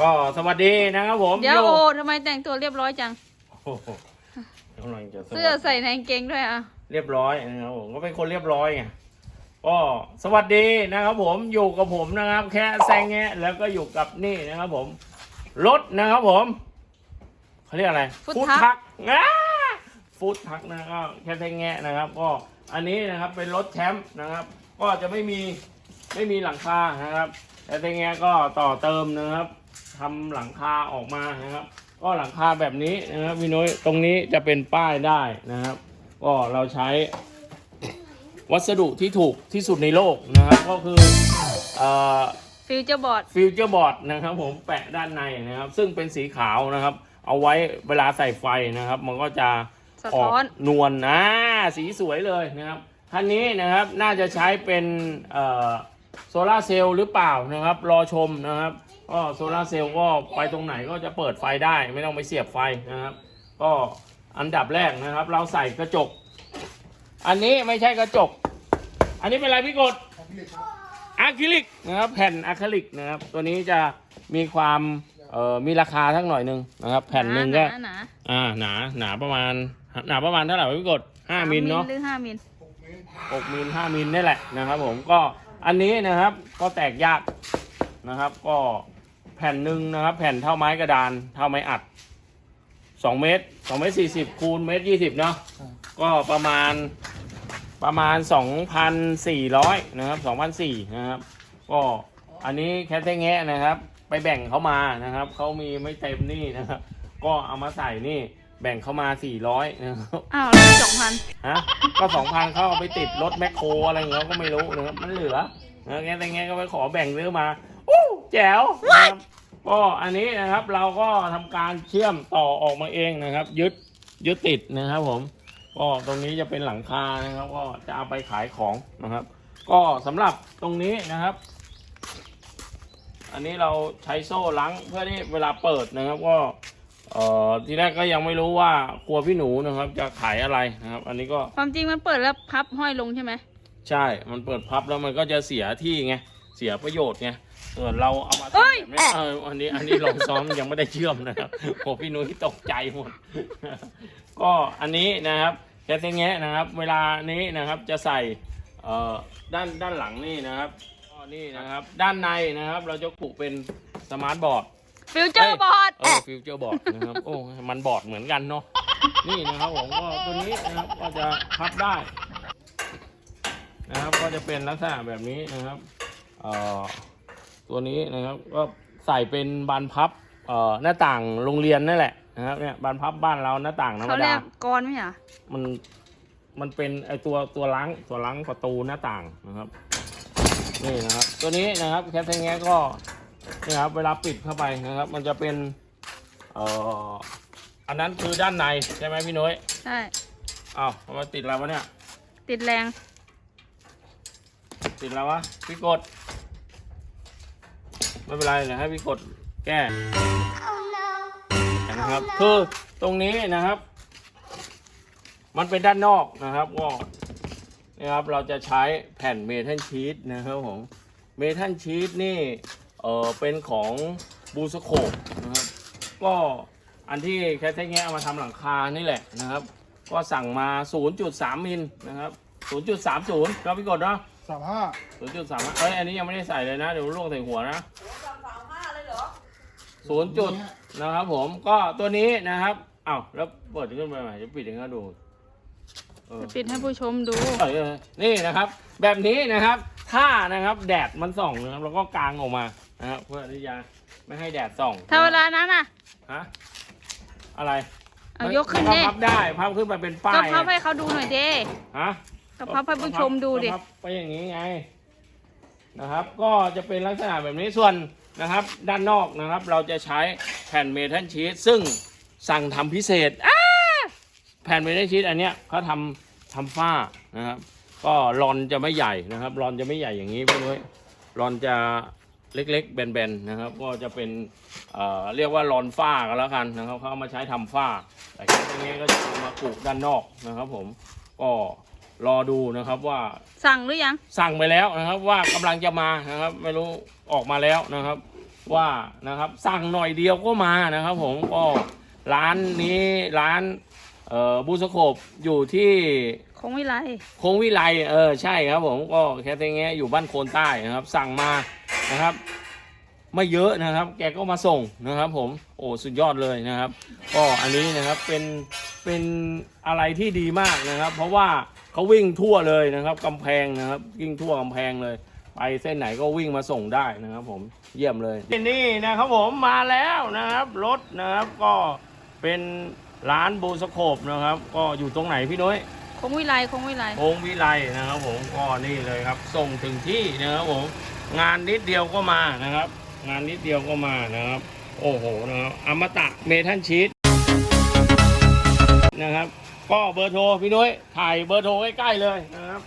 ก็สวัสดีนะครับผมเดี๋ยวโโอ้ทำไมแต่งตัวเรียบร้อยจังโอ้โหกำลังจะสวัสดีเสื้อใส่ในกางเกงด้วยอะเรียบร้อยนะครับผมก็เป็นคนเรียบร้อยไงก็สวัสดีนะครับผมอยู่กับผมนะครับ แค่แซงแงะแล้วก็อยู่กับนี่นะครับผม รถนะครับผมเขาเรียกอะไรฟุตดทักทักอ่าฟูดทักนะครับแค่แซงแงะนะครับ ก็อันนี้นะครับเป็นรถแชมป์นะครับ ก็จะไม่มีไม่มีหลังคานะครับ แต่แซงแงะก็ต่อเติมนะครับ ทำหลังคาออกมานะครับ ก็หลังคาแบบนี้นะครับพี่นุ้ยตรงนี้จะเป็นป้ายได้นะครับ ก็เราใช้วัสดุที่ถูกที่สุดในโลกนะครับ ก็คือเอ่อฟิวเจอร์บอร์ดฟิวเจอร์บอร์ดนะครับ ผมแปะด้านในนะครับ ซึ่งเป็นสีขาวนะครับ เอาไว้เวลาใส่ไฟนะครับ มันก็จะสะออกท้อนนวลนะ สีสวยเลยนะครับคันนี้นะครับน่าจะใช้เป็นโซลาร์เซลล์หรือเปล่านะครับ รอชมนะครับ ก็โซลาร์เซลล์ก็ไปตรงไหนก็จะเปิดไฟได้ไม่ต้องไปเสียบไฟนะครับ ก็อันดับแรกนะครับ เราใส่กระจก อันนี้ไม่ใช่กระจก อันนี้เป็นอะไรพี่กดอะคริลิกนะครับแผ่นอะคริลิกนะครับ ตัวนี้จะมีความเอ่อมีราคาทั้งหน่อยหนึงนะครับ แผ่นหนึ่งก็หนาอ่าหนาหนาประมาณหนาประมาณเท่าไหร่วะพี่กดห้าๆมิลเนาะ หรือห้ามิลหกมิลห้ามิลนี่แหละนะครับผมก็อันนี้นะครับก็แตกยากนะครับ ก็ แผ่นหนึ่งนะครับ แผ่นเท่าไม้กระดาน เท่าไม้อัดสองเมตรสองเมตรสี่สิบคูณเมตรยี่สิบเนาะก็ประมาณประมาณสองพันสี่ร้อยนะครับสองพันสี่นะครับ ก็อันนี้แคทเทแงะนะครับ ไปแบ่งเขามานะครับเขามีไม่เต็มนี่นะครับ ก็เอามาใส่นี่แบ่งเขามาสี่ร้อยนะครับอ้าวแล้วสองพันฮะ ก็สองพันเขาเอาไปติดรถแมคโครอะไรเงี้ยก็ไม่รู้นะครับ มันเหลือนะแง่แต่แง่ก็ไปขอแบ่งซื้อมาอู้ แจ๋วนะครับก็อันนี้นะครับเราก็ทำการเชื่อมต่อออกมาเองนะครับ ยึดยึดติดนะครับผมก็ตรงนี้จะเป็นหลังคานะครับ ก็จะเอาไปขายของนะครับ ก็สำหรับตรงนี้นะครับ อันนี้เราใช้โซ่ลังเพื่อที่เวลาเปิดนะครับ ก็เอ่อทีแรกก็ยังไม่รู้ว่าครัวพี่หนูนะครับ จะขายอะไรนะครับ อันนี้ก็ความจริงมันเปิดแล้วพับห้อยลงใช่ไหมใช่ มันเปิดพับแล้วมันก็จะเสียที่ไงเสียประโยชน์ไง ส่วนเราเอามาทำแบบนี้เอออันนี้อันนี้ลองซ้อมยังไม่ได้เชื่อมนะครับโอ้พี่หนุ้ยตกใจหมด ก็อันนี้นะครับแค่เงี้ยนะครับ เวลานี้นะครับจะใส่เอ่อด้านด้านหลังนี่นะครับก็นี่นะครับ ด้านในนะครับ เราจะปลูกเป็นสมาร์ทบอร์ดฟิวเจอร์บอร์ดเออฟิวเจอร์บอร์ดนะครับโอ้มันบอร์ดเหมือนกันเนาะนี่นะครับผมก็ตัวนี้นะครับก็จะพับได้นะครับก็จะเป็นลักษณะแบบนี้นะครับเอ่อ ตัวนี้นะครับก็ใส่เป็นบานพับเอ่อหน้าต่างโรงเรียนนั่นแหละนะครับเนี่ยบานพับบ้านเราหน้าต่างธรรมเขาเรีดายกกรไหมอะมันมันเป็นไอตัวตัวล้างตัวล้างประตูหน้าต่างนะครับ นี่นะครับ ตัวนี้นะครับแคทเทงแงก็นี่ครับเวลาปิดเข้าไปนะครับ มันจะเป็นเอ่ออันนั้นคือด้านในใช่ไหมพี่นุ้ยใช่อ้าวทำไมติดอะไรวะเนี่ย ติดแรงติดอะไรวะพี่กด ไม่เป็นไรเดี๋ยวให้พี่กดแก้นะครับคือตรงนี้นะครับ มันเป็นด้านนอกนะครับก็นะครับเราจะใช้แผ่นเมทัลชีตนะครับผมเมทัลชีตนี่เออเป็นของบูสโคปนะครับก็อันที่แคทเทแงะเอามาทำหลังคานี่แหละนะครับ ก็สั่งมา 0.3 มิลนะครับ 0.30เราพี่กดเนาะ สามห้า0.3เอ้ยอันนี้ยังไม่ได้ใส่เลยนะ เดี๋ยวล่วงใส่หัวนะศูนย์จุดนะครับผมก็ตัวนี้นะครับอ้าวแล้วเปิดขึ้นไปใหม่จะปิดให้เขาดูเออ ปิดให้ผู้ชมดูเออเออนี่นะครับ แบบนี้นะครับ ถ้านะครับแดดมันส่องนะครับเราก็กางออกมานะครับเพื่อที่จะไม่ให้แดดส่องถ้าเวลานั้นอะ ฮะอะไรเอายกขึ้นมัดิ พับได้พับขึ้นไปเป็นป้าก็ยพับให้เขาดูหน่อยเด้ฮะ ก็พับให้ผู้ชมดูดิ ไปอย่างนี้ไงนะครับ ก็จะเป็นลักษณะแบบนี้ส่วนนะครับ ด้านนอกนะครับ เราจะใช้แผ่นเมทัลชีตซึ่งสั่งทำพิเศษแผ่นเมทัลชีตอันเนี้ยเขาทำทำฝ้านะครับ ก็รอนจะไม่ใหญ่นะครับรอนจะไม่ใหญ่อย่างนี้พี่นุ้ยรอนจะเล็กๆ แบนๆนะครับ ก็จะเป็นเเรียกว่ารอนฝ้ากันแล้วกันนะครับเขาเอามาใช้ทำฝ้าแต่แค่ตรงนี้ก็จะมาปลูกด้านนอกนะครับ ผมก็ รอดูนะครับว่า สั่งหรือยัง สั่งไปแล้วนะครับ ว่ากำลังจะมานะครับ ไม่รู้ออกมาแล้วนะครับ ว่านะครับ สั่งหน่อยเดียวก็มานะครับ ผมก็ร้านนี้ร้านเอ่อบูสโคบอยู่ที่คงไม่ไรโค้งวิไลเออใช่ครับผมก็แค่ตรงเงี้ยอยู่บ้านโคนใต้นะครับ สั่งมานะครับ ไม่เยอะนะครับ แกก็มาส่งนะครับ ผมโอ้สุดยอดเลยนะครับ ก็อันนี้นะครับเป็นเป็นอะไรที่ดีมากนะครับ เพราะว่า เขาวิ่งทั่วเลยนะครับกำแพงนะครับวิ่งทั่วกำแพงเลย ไปเส้นไหนก็วิ่งมาส่งได้นะครับ ผมเยี่ยมเลยนี่นะครับผมมาแล้วนะครับรถนะครับก็เป็นร้านบูสโคปนะครับ ก็อยู่ตรงไหนพี่น้อยคงไม่ไรคงไม่ไรโค้งวิไลนะครับ ผมก็นี่เลยครับ ส่งถึงที่นะครับผมงานนิดเดียวก็มานะครับ งานนิดเดียวก็มานะครับ โอ้โหนะครับอมตะเมทัลชีตนะครับ ก็เบอร์โทรพี่นุ้ยถ่ายเบอร์โทรใกล้ๆเลยนะครับ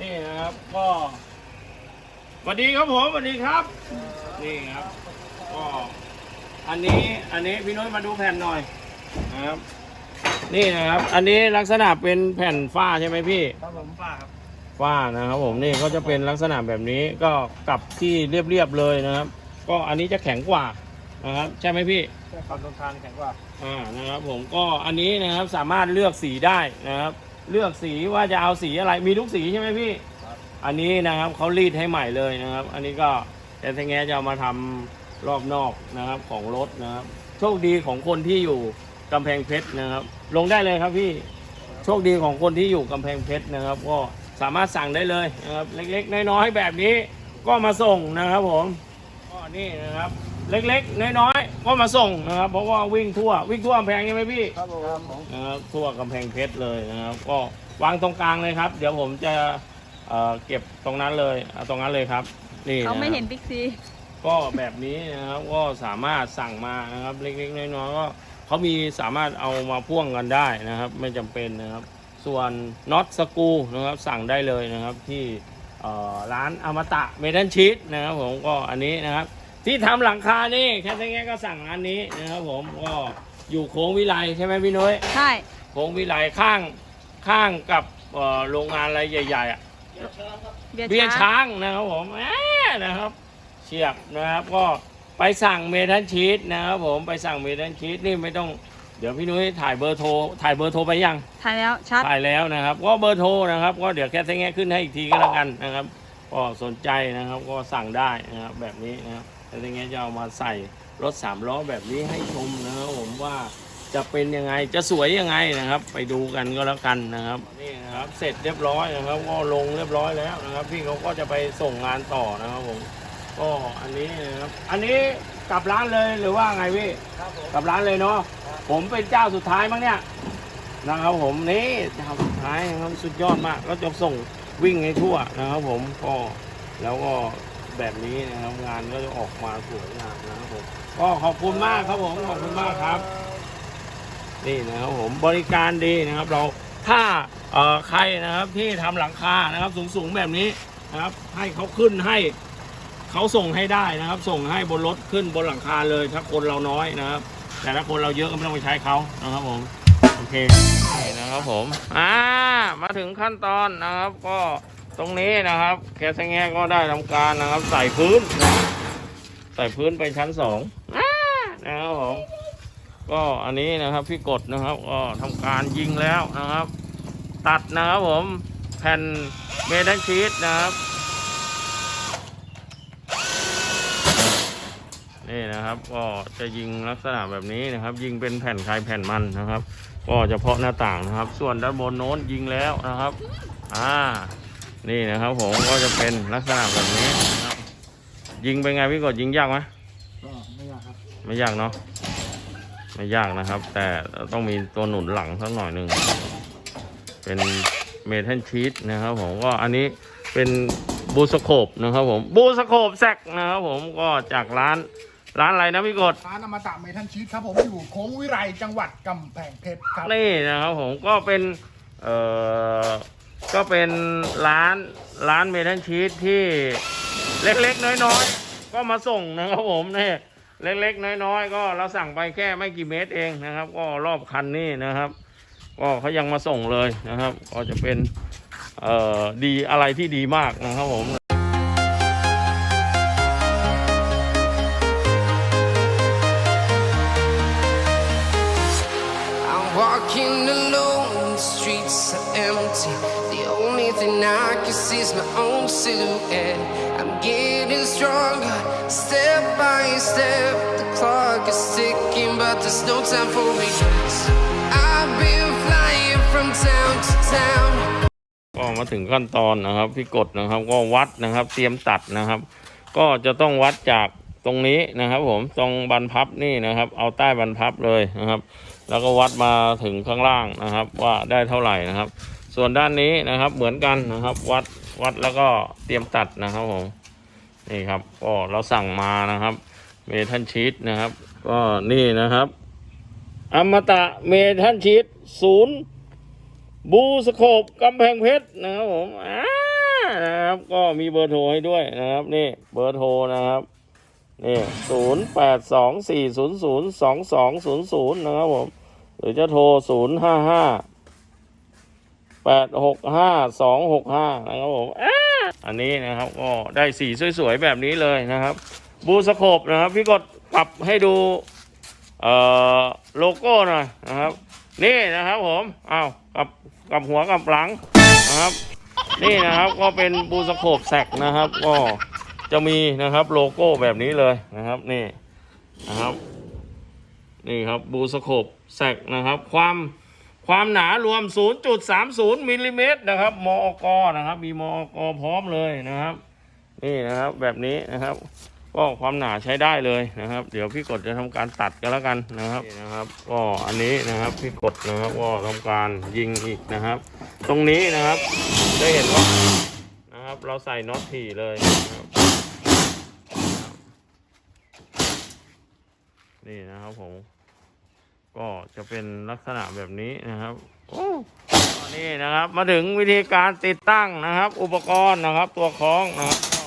นี่นะครับก็สวัสดีครับผมสวัสดีครับ นี่ครับก็อันนี้อันนี้พี่นุ้ยมาดูแผ่นหน่อยนะครับ นี่นะครับ อันนี้ลักษณะเป็นแผ่นฝ้าใช่ไหมพี่ครับผมป้าครับฝ้านะครับผมนี่ก็จะเป็นลักษณะแบบนี้ก็กลับที่เรียบๆเลยนะครับ ก็อันนี้จะแข็งกว่านะครับใช่ไหมพี่ใช่ความทนทานแข็งกว่า อ่านะครับผมก็อันนี้นะครับสามารถเลือกสีได้นะครับ เลือกสีว่าจะเอาสีอะไรมีทุกสีใช่ไหมพี่ครับอันนี้นะครับเขารีดให้ใหม่เลยนะครับ อันนี้ก็แต่ทงแงจะเอามาทำรอบนอกนะครับของรถนะครับ โชคดีของคนที่อยู่กำแพงเพชรนะครับ ลงได้เลยครับพี่ โชคดีของคนที่อยู่กำแพงเพชรนะครับ ก็สามารถสั่งได้เลยนะครับ เล็กๆน้อยๆแบบนี้ก็มาส่งนะครับผมก็นี่นะครับ เล็กๆน้อยๆ ก็มาส่งนะครับ เพราะว่าวิ่งทั่ว วิ่งทั่วกำแพงใช่ไหมพี่ครับผมครับผมนะครับทั่วกำแพงเพชรเลยนะครับ ก็วางตรงกลางเลยครับ เดี๋ยวผมจะเอ่อเก็บตรงนั้นเลยเอาตรงนั้นเลยครับ นี่เขาไม่ะครับเห็นบิ๊กซี ก็แบบนี้นะครับก็สามารถสั่งมานะครับเล็กๆน้อยๆก็เขามีสามารถเอามาพ่วงกันได้นะครับ ไม่จำเป็นนะครับ ส่วนน็อตสกรูนะครับสั่งได้เลยนะครับที่เอ่อร้านอมตะเมทัลชีตนะครับผมก็อันนี้นะครับ ที่ทำหลังคานี่แค่แง่ก็สั่งอันนี้นะครับผมก็อยู่โค้งวิไลใช่ไหมพี่นุ้ยใช่โค้งวิไลข้างข้างกับเอ่อโรงงานอะไรใหญ่ๆอะเบียร์เบียร์ช้างช้างนะครับผมแหมนะครับเฉียบนะครับก็ไปสั่งเมทัลชีตนะครับผมไปสั่งเมทัลชีตนี่ไม่ต้องเดี๋ยวพี่นุ้ยถ่ายเบอร์โทรถ่ายเบอร์โทรไปยังถ่ายแล้วชัดถ่ายแล้วนะครับ ก็เบอร์โทรนะครับก็เดี๋ยวแค่แง่ขึ้นให้อีกทีก็แล้วกันนะครับก็สนใจนะครับก็สั่งได้นะครับแบบนี้นะครับ แค่แง่จะเอามาใส่รถสามล้อแบบนี้ให้ชมนะครับผมว่าจะเป็นยังไงจะสวยยังไงนะครับ ไปดูกันก็แล้วกันนะครับนี่นะครับเสร็จเรียบร้อยนะครับ ก็ลงเรียบร้อยแล้วนะครับ พี่เขาก็จะไปส่งงานต่อนะครับผมก็อันนี้นะครับอันนี้กลับร้านเลยหรือว่าไงพี่ครับผมกลับร้านเลยเนาะผมเป็นเจ้าสุดท้ายมั้งเนี่ยนะครับผมนี่เจ้าสุดท้ายนะครับสุดยอดมากก็จะส่งวิ่งให้ทั่วนะครับผมก็แล้วก็ แบบนี้นะครับงานก็จะออกมาสวยงามนะครับผมก็ขอบคุณมากครับผมขอบคุณมากครับ นี่นะครับผมบริการดีนะครับ เราถ้าเอ่อใครนะครับที่ทำหลังคานะครับ สูงๆแบบนี้นะครับ ให้เขาขึ้นให้เขาส่งให้ได้นะครับ ส่งให้บนรถขึ้นบนหลังคาเลย ถ้าคนเราน้อยนะครับ แต่ถ้าคนเราเยอะก็ไม่ต้องไปใช้เขานะครับผมโอเคนี่นะครับผม อ่า มาถึงขั้นตอนนะครับก็ รงนี้นะครับ แคสแงก็ได้ทำการนะครับ ใส่พื้นนะใส่พื้นไปชั้นสองนะครับผมก็อันนี้นะครับพี่กดนะครับก็ทำการยิงแล้วนะครับ ตัดนะครับผมแผ่นเมทัลชีตนะครับนี่นะครับก็จะยิงลักษณะแบบนี้นะครับ ยิงเป็นแผ่นคลายแผ่นมันนะครับ ก็เฉพาะหน้าต่างนะครับ ส่วนด้านบนโน้นยิงแล้วนะครับ อ่า นี่นะครับผมก็จะเป็นลักษณะแบบนี้นะครับยิงเป็นไงพี่กดยิงยากไหมก็ไม่ยากครับไม่ยากเนาะไม่ยากนะครับ แต่ต้องมีตัวหนุนหลังสักหน่อยหนึ่งเป็นเมทัลชีตนะครับผมก็อันนี้เป็นบูสโคปนะครับผมบูสโคปแซกนะครับผมก็จากร้านร้านอะไรนะพี่กดร้านอมตะเมทัลชีตครับผมอยู่โค้งวิไลจังหวัดกำแพงเพชรครับนี่นะครับผมก็เป็นเอ่อ ก็เป็นร้านร้านเมทัลชีสที่เล็กๆ น้อยๆ ก็มาส่งนะครับผมนี่เล็กๆ น้อยๆ ก็เราสั่งไปแค่ไม่กี่เมตรเองนะครับ ก็รอบคันนี่นะครับ ก็เขายังมาส่งเลยนะครับ ก็จะเป็นเอ่อดีอะไรที่ดีมากนะครับผม sees my own silhouette. I'm getting stronger, step by step. The clock is ticking, but there's no time for regrets. I've been flying from town to town. ก็มาถึงขั้นตอนนะครับพี่กดนะครับก็วัดนะครับ เตรียมตัดนะครับ ก็จะต้องวัดจากตรงนี้นะครับ ผมตรงบรรพับนี่นะครับ เอาใต้บรรพับเลยนะครับ แล้วก็วัดมาถึงข้างล่างนะครับ ว่าได้เท่าไหร่นะครับส่วนด้านนี้นะครับเหมือนกันนะครับวัด วัดแล้วก็เตรียมตัดนะครับผมนี่ครับก็เราสั่งมานะครับเมทัลชีตนะครับ ก็นี่นะครับ อมตะเมทัลชีตศูนย์บูสโคปกำแพงเพชรนะครับผมอ่านะครับก็มีเบอร์โทรให้ด้วยนะครับนี่เบอร์โทรนะครับนี่ศูนย์แปดสองสี่ศูนย์ศูนย์สองสองศูนย์ศูนย์นะครับผม หรือจะโทรศูนย์ห้าห้า แปดหกห้าสองหกห้านะครับผมอันนี้นะครับก็ได้สีสวยๆแบบนี้เลยนะครับ บูสโคปนะครับ พี่กดปรับให้ดูเอ่อโลโก้หน่อยนะครับ นี่นะครับผมอ้าวกับกับหัวกับหลังนะครับ นี่นะครับก็เป็นบูสโคปแซกนะครับ ก็จะมีนะครับโลโก้แบบนี้เลยนะครับนี่นะครับ นี่ครับบูสโคปแซกนะครับ ความ ความหนารวม 0.30มิลลิเมตรนะครับมอกนะครับ มีมอกพร้อมเลยนะครับ นี่นะครับแบบนี้นะครับ ก็ความหนาใช้ได้เลยนะครับ เดี๋ยวพี่กดจะทำการตัดกันแล้วกันนะครับนี่นะครับ ก็อันนี้นะครับพี่กดนะครับก็ทำการยิงอีกนะครับ ตรงนี้นะครับได้เห็นว่านะครับเราใส่น็อตถี่เลยนะครับนี่นะครับผม ก็จะเป็นลักษณะแบบนี้นะครับโอ้นี่นะครับ มาถึงวิธีการติดตั้งนะครับ อุปกรณ์นะครับ ตัวคล้องนะครับก็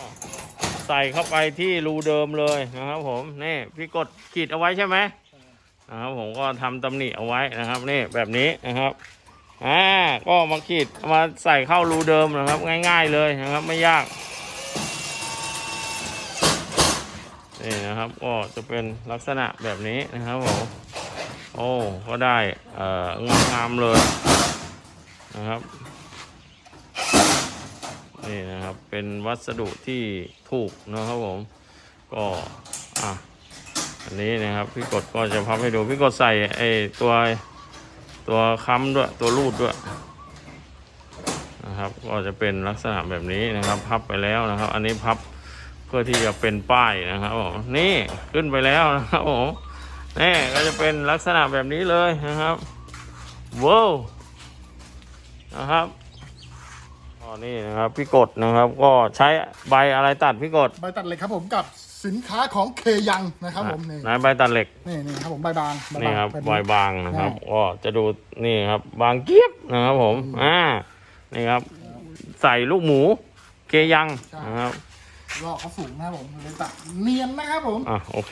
ใส่เข้าไปที่รูเดิมเลยนะครับ ผมนี่พี่กดขีดเอาไว้ใช่ไหมนะครับ ผมก็ทำตำหนิเอาไว้นะครับนี่แบบนี้นะครับอ่าก็มาขีดมาใส่เข้ารูเดิมนะครับ ง่าย ๆเลยนะครับ ไม่ยากนี่นะครับก็จะเป็นลักษณะแบบนี้นะครับผม โอ้ก็ได้เอ่องามเลยนะครับนี่นะครับเป็นวัสดุที่ถูกนะครับผมก็อะอันนี้นะครับพี่กดก็จะพับให้ดูพี่กดใส่ไอ้ตัวตัวค้ำด้วยตัวรูดด้วยนะครับก็จะเป็นลักษณะแบบนี้นะครับ พับไปแล้วนะครับ อันนี้พับเพื่อที่จะเป็นป้ายนะครับผมนี่ขึ้นไปแล้วนะครับผม นี่ก็จะเป็นลักษณะแบบนี้เลยนะครับว้าวนะครับอ๋อนี่นะครับพี่กดนะครับก็ใช้ใบอะไรตัดพี่กดใบตัดเหล็กครับผมกับสินค้าของเคยังนะครับผมนี่ไหนใบตัดเหล็กนี่นี่ครับผมใบบางในี่ครับแบบใบบางนะครับใช่ก็จะดูนี่ครับบางเกียบนะครับผมอ่านี่ครับ ใส่ลูกหมูเกยังนะครับรอกเขาสูงนะครับผมเลยตัดเนียนนะครับผมอะโอเค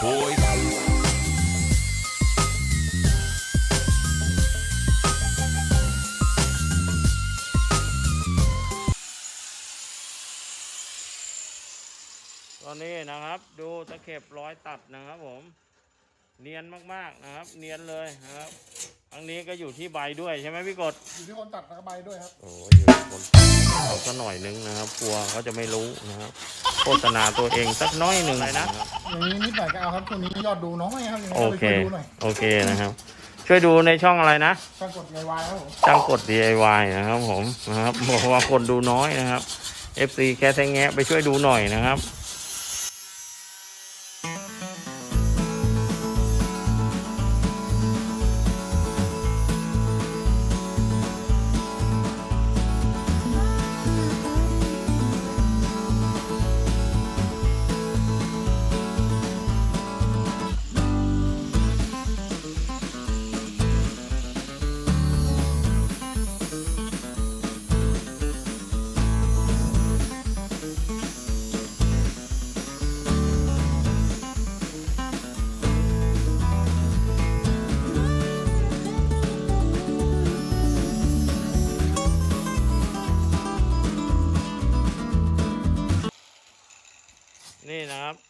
Boys. ตอนนี้นะครับ ดูตะเข็บร้อยตัดนะครับผม เนียนมากๆนะครับ เนียนเลยนะครับครั้งนี้ก็อยู่ที่ใบด้วยใช่ไหมพี่กด อยู่ที่คนตัดแล้วก็ใบด้วยครับ โอ้ยอยู่บนเอาสักหน่อยนึงนะครับกลัวเขาจะไม่รู้นะครับ โฆษณาตัวเองสักน้อยหนึ่งนะครับอย่างนี้นิดหน่อยก็เอาครับตัวนี้ยอดดูน้อยครับยังไงโอก็ไปเคช่วยดูหน่อยโอเคนะครับ ช่วยดูในช่องอะไรนะช่างกดไวๆครับผมจ้างกด DIY นะครับผมนะครับบอกว่าคนดูน้อยนะครับ FC แค่แทงแงะไปช่วยดูหน่อยนะครับ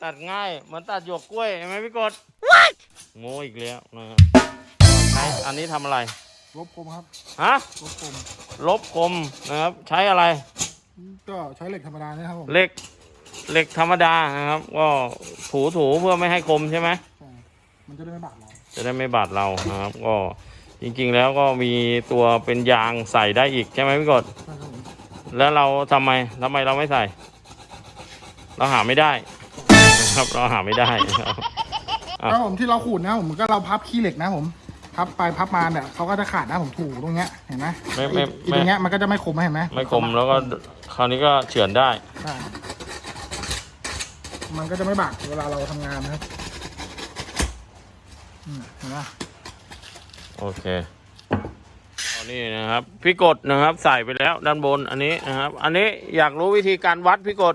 ตัดง่ายเหมันตัดหยวกกล้วยเห็นไหมพี่กดโง่อีกแล้วนะครับใช้อันนี้ทำอะไร ลบคมครับฮะ ลบคมลบคมนะครับ ใช้อะไร ก็ใช้เหล็กธรรมดาเนี่ยครับผมเหล็ก เหล็กธรรมดานะครับ ก็ถูถูๆเพื่อไม่ให้คมใช่ไหม ใช่มันจะได้ไม่บาดเราจะได้ไม่บาดเรานะครับ ก็จริงๆแล้วก็มีตัวเป็นยางใส่ได้อีกใช่ไหมพี่กด ใช่ครับผมแล้วเราทำไมทำไมเราไม่ใส่ เราหาไม่ได้ นะครับ เราหาไม่ได้นะครับอะครับผมที่เราขูดนะผมก็เราพับขี้เหล็กนะผมพับไปพับมาเนี่ยเขาก็จะขาดนะผมถูตรงเนี้ยเห็นไหมไม่ไม่อีตรงเนี้ยมันก็จะไม่คมเห็นไหมไม่คมแล้วก็คราวนี้ก็เฉือนได้ ใช่มันก็จะไม่บาดเวลาเราทำงานนะครับอืมเห็นไหมโอเคเอานี่นะครับ พี่กดนะครับใส่ไปแล้วด้านบนอันนี้นะครับ อันนี้อยากรู้วิธีการวัดพี่กด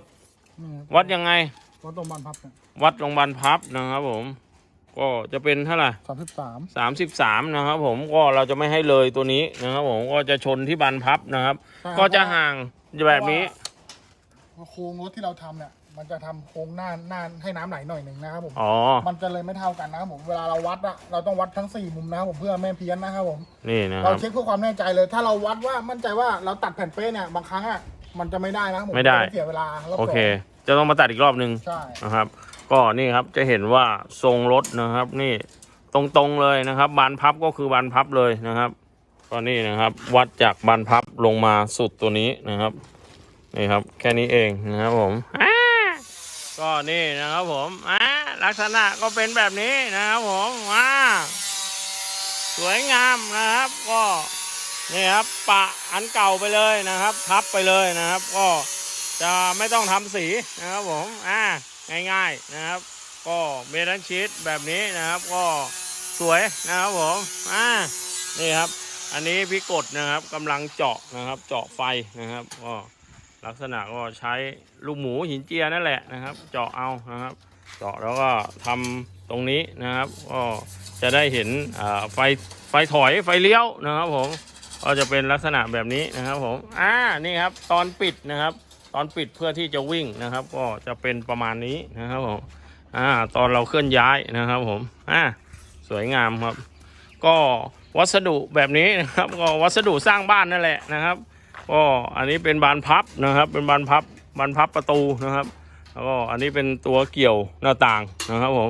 นี่วัดยังไง วัดตรงบานพับเนี่ยวัดลงบานพับนะครับผม ก็จะเป็นเท่าไหร่สามสิบสามสามสิบสามนะครับผมก็เราจะไม่ให้เลยตัวนี้นะครับผมก็จะชนที่บานพับนะครับ ก็จะห่างแบบนี้เพราะโค้งรถที่เราทำเนี่ยมันจะทำโค้งหน้าหน้าให้น้ำไหลหน่อยหนึ่งนะครับผมอ๋อมันจะเลยไม่เท่ากันนะครับผม เวลาเราวัดอะเราต้องวัดทั้งสี่มุมนะครับผมเพื่อไม่เพี้ยนนะครับผม นี่นะคเรารับเช็คเพื่อความแน่ใจเลย ถ้าเราวัดว่ามั่นใจว่าเราตัดแผ่นเป้เนี่ยบางครั้งอะมันจะไม่ได้นะครับผมไม่ได้นเสียเวลารอบสงโอเค จะต้องมาตัดอีกรอบหนึ่งใช่นะครับ ก็นี่ครับจะเห็นว่าทรงรถนะครับ นี่ตรงๆเลยนะครับ บานพับก็คือบานพับเลยนะครับก็นี่นะครับ วัดจากบานพับลงมาสุดตัวนี้นะครับนี่ครับ แค่นี้เองนะครับผมอ่าก็นี่นะครับผมอ่าลักษณะก็เป็นแบบนี้นะครับผมอ่าสวยงามนะครับ ก็นี่ครับ ปะอันเก่าไปเลยนะครับ ทับไปเลยนะครับ ก็ จะไม่ต้องทำสีนะครับผมอ่าง่ายๆนะครับ ก็เมทัลชีตแบบนี้นะครับ ก็สวยนะครับผมอ่านี่ครับ อันนี้พี่กดนะครับกำลังเจาะนะครับ เจาะไฟนะครับก็ลักษณะก็ใช้ลูกหมูหินเจียนั่นแหละนะครับ เจาะเอานะครับ เจาะแล้วก็ทำตรงนี้นะครับก็จะได้เห็นไฟไฟถอยไฟเลี้ยวนะครับผมก็จะเป็นลักษณะแบบนี้นะครับผมอ่านี่ครับตอนปิดนะครับ ตอนปิดเพื่อที่จะวิ่งนะครับ ก็จะเป็นประมาณนี้นะครับผมอ่าตอนเราเคลื่อนย้ายนะครับผมอ่าสวยงามครับ ก็วัสดุแบบนี้นะครับ ก็วัสดุสร้างบ้านนั่นแหละนะครับก็อันนี้เป็นบานพับนะครับ เป็นบานพับบานพับประตูนะครับแล้วก็อันนี้เป็นตัวเกี่ยวหน้าต่างนะครับผม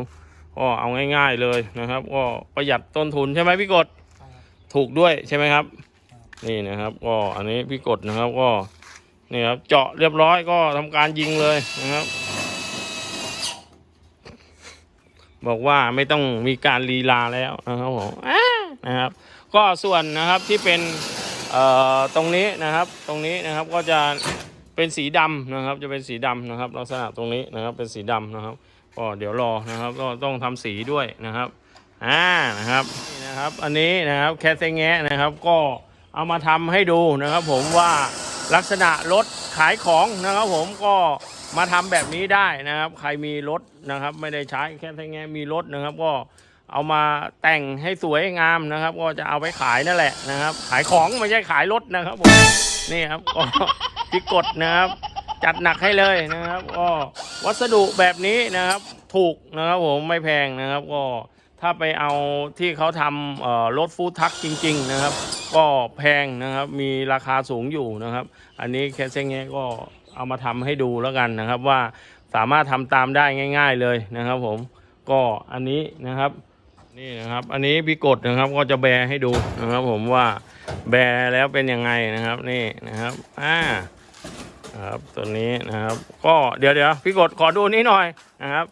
ก็เอาง่าย ๆเลยนะครับ ก็ประหยัดต้นทุนใช่ไหมพี่กดถูกด้วยใช่ไหมครับ นี่นะครับ ก็อันนี้พี่กดนะครับก็ นี่ครับเจาะเรียบร้อยก็ทำการยิงเลยนะครับ บอกว่าไม่ต้องมีการลีลาแล้วนะครับผมนะครับ ก็ส่วนนะครับที่เป็นเอ่อตรงนี้นะครับตรงนี้นะครับก็จะเป็นสีดำนะครับ จะเป็นสีดำนะครับ ลักษณะตรงนี้นะครับเป็นสีดำนะครับก็เดี๋ยวรอนะครับก็ต้องทำสีด้วยนะครับอ่านะครับนี่นะครับ อันนี้นะครับแคสเซงแงะนะครับ ก็เอามาทำให้ดูนะครับ ผมว่า ลักษณะรถขายของนะครับผมก็มาทำแบบนี้ได้นะครับ ใครมีรถนะครับ ไม่ได้ใช้แค่เงแงะมีรถนะครับ ก็เอามาแต่งให้สวยงามนะครับ ก็จะเอาไปขายนั่นแหละนะครับ ขายของไม่ใช่ขายรถนะครับผมนี่ครับก็พิกดนะครับ จัดหนักให้เลยนะครับ ก็วัสดุแบบนี้นะครับ ถูกนะครับผมไม่แพงนะครับก็ ถ้าไปเอาที่เขาทำรถฟู้ดทักจริง ๆ นะครับ ก็แพงนะครับ มีราคาสูงอยู่นะครับ อันนี้แค่เซ้งเงี้ก็เอามาทำให้ดูแล้วกันนะครับ ว่าสามารถทำตามได้ง่าย ๆเลยนะครับ ผมก็อันนี้นะครับนี่นะครับ อันนี้พี่กดนะครับก็จะแบร์ให้ดูนะครับ ผมว่าแบร์แล้วเป็นยังไงนะครับ นี่นะครับอ่าครับตัวนี้นะครับ ก็เดี๋ยวเดี๋ยวพี่กดขอดูนี้หน่อยนะครับ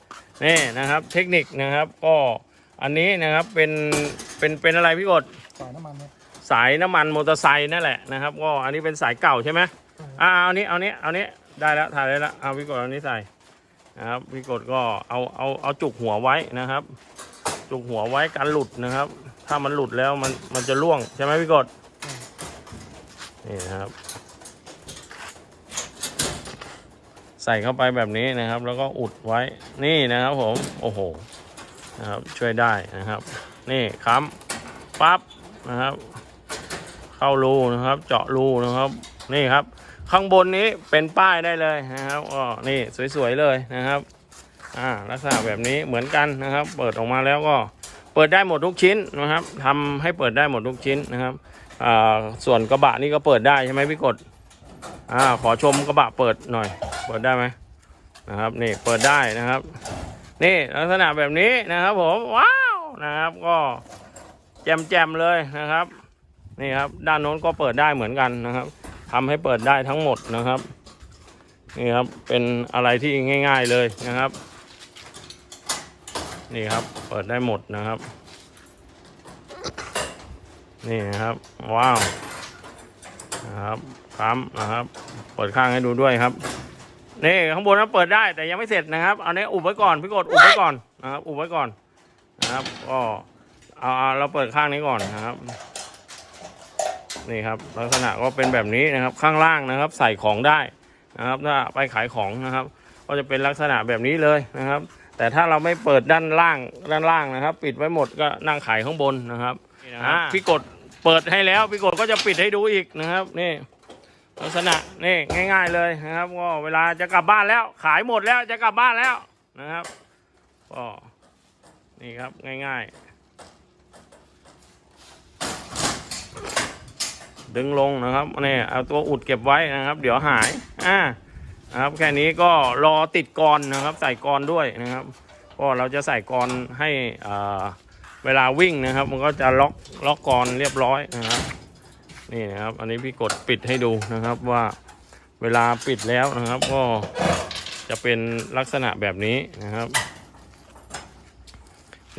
นี่นะครับ เทคนิคนะครับก็ อันนี้นะครับเป็นเป็นเป็นอะไรพี่กดสายน้ำมันเนี่ยสายน้ำมันมอเตอร์ไซค์นั่นแหละนะครับก็อันนี้เป็นสายเก่าใช่ไหมอ่าเอานี้เอานี้เอานี้ได้แล้วถ่ายได้แล้วเอาพี่กดเอานี้ใส่นะครับพี่กดก็เอาเอาเอาจุกหัวไว้นะครับ จุกหัวไว้กันหลุดนะครับ ถ้ามันหลุดแล้วมันมันจะล่วงใช่ไหมพี่กดนี่นะครับ ใส่เข้าไปแบบนี้นะครับ แล้วก็อุดไว้นี่นะครับผมโอ้โห นะครับช่วยได้นะครับ นี่ค้ำปั๊บนะครับ เข้ารูนะครับ เจาะรูนะครับ นี่ครับ ข้างบนนี้เป็นป้ายได้เลยนะครับก็นี่สวยๆเลยนะครับอ่าลักษณะแบบนี้เหมือนกันนะครับ เปิดออกมาแล้วก็เปิดได้หมดทุกชิ้นนะครับทำให้เปิดได้หมดทุกชิ้นนะครับอ่าส่วนกระบะนี่ก็เปิดได้ใช่ไหมพี่กดอ่าขอชมกระบะเปิดหน่อย เปิดได้ไหมนะครับ นี่เปิดได้นะครับ นี่ลักษณะแบบนี้นะครับผมว้าวนะครับ ก็แจมๆเลยนะครับ นี่ครับ ด้านโน้นก็เปิดได้เหมือนกันนะครับทำให้เปิดได้ทั้งหมดนะครับนี่ครับเป็นอะไรที่ง่าย ๆเลยนะครับ นี่ครับเปิดได้หมดนะครับ นี่นะครับว้าวนะครับครับนะครับ เปิดข้างให้ดูด้วยครับ นี่ข้างบนนั้นเปิดได้แต่ยังไม่เสร็จนะครับเอาเนี้ยอุบไว้ก่อนพี่กดอุบไว้ก่อนนะครับอุบไว้ก่อนนะครับก็เอาเอาเราเปิดข้างนี้ก่อนนะครับ นี่ครับ ลักษณะก็เป็นแบบนี้นะครับ ข้างล่างนะครับ ใส่ของได้นะครับ ถ้าไปขายของนะครับ ก็จะเป็นลักษณะแบบนี้เลยนะครับ แต่ถ้าเราไม่เปิดด้านล่างด้านล่างนะครับ ปิดไว้หมดก็นั่งขายข้างบนนะครับนี่นะครับพี่กดเปิดให้แล้วพี่กดก็จะปิดให้ดูอีกนะครับ นี่ ลักษณะนี่ง่าย ๆเลยนะครับก็เวลาจะกลับบ้านแล้ว ขายหมดแล้วจะกลับบ้านแล้วนะครับก็นี่ครับง่ายๆ ดึงลงนะครับนี่เอาตัวอุดเก็บไว้นะครับ เดี๋ยวหายอ่านะครับแค่นี้ก็รอติดกรนะครับ ใส่กรด้วยนะครับ ก็เราจะใส่กรให้เวลาวิ่งนะครับ มันก็จะล็อกล็อกกรเรียบร้อยนะครับ นี่นะครับ อันนี้พี่กดปิดให้ดูนะครับว่าเวลาปิดแล้วนะครับ ก็จะเป็นลักษณะแบบนี้นะครับ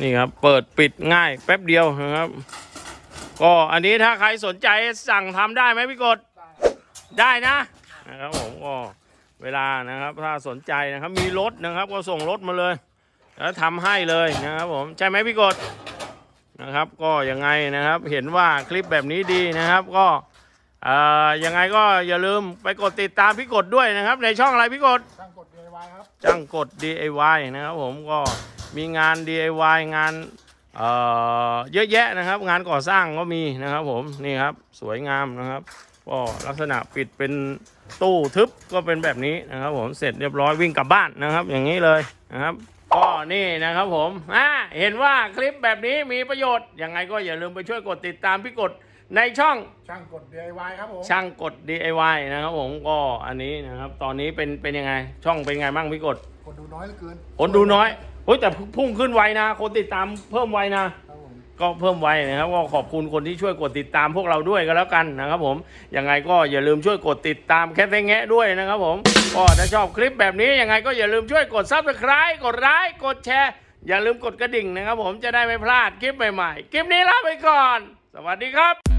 นี่ครับเปิดปิดง่ายแป๊บเดียวนะครับ ก็อันนี้ถ้าใครสนใจสั่งทำได้ไหมพี่กดได้นะนะครับผมก็เวลานะครับ ถ้าสนใจนะครับ มีรถนะครับ ก็ส่งรถมาเลย แล้วทำให้เลยนะครับผม ใช่ไหมพี่กด นะครับ ก็ยังไงนะครับ เห็นว่าคลิปแบบนี้ดีนะครับ ก็เอ่อยังไงก็อย่าลืมไปกดติดตามพี่กดด้วยนะครับ ในช่องอะไรพี่กดช่างกด DIY ครับจ้างกด DIY นะครับผมก็มีงาน DIY งานเอ่อเยอะแยะนะครับ งานก่อสร้างก็มีนะครับ ผมนี่ครับสวยงามนะครับก็ลักษณะปิดเป็นตู้ทึบก็เป็นแบบนี้นะครับ ผมเสร็จเรียบร้อยวิ่งกลับบ้านนะครับ อย่างนี้เลยนะครับ ก็นี่นะครับผมอ่าเห็นว่าคลิปแบบนี้มีประโยชน์ยังไงก็อย่าลืมไปช่วยกดติดตามพี่กดในช่องช่างกด DIY ครับผมช่างกด DIY นะครับผมก็อันนี้นะครับ ตอนนี้เป็นเป็นยังไง ช่องเป็นไงบ้างพี่กดคนดูน้อยเหลือเกินคนดูน้อยเฮ้ยแต่พุ่งขึ้นไวนะ คนติดตามเพิ่มไวนะ ครับผมก็เพิ่มไวนะครับก็ขอบคุณคนที่ช่วยกดติดตามพวกเราด้วยก็แล้วกันนะครับผมยังไงก็อย่าลืมช่วยกดติดตามแคทแงะด้วยนะครับผม ก็ถ้าชอบคลิปแบบนี้ยังไงก็อย่าลืมช่วยกดซับสไคร b e กดไลค์กดแชร์ อย่าลืมกดกระดิ่งนะครับผมจะได้ไม่พลาดคลิปใหม่ๆ คลิปนี้ลาไปก่อน สวัสดีครับ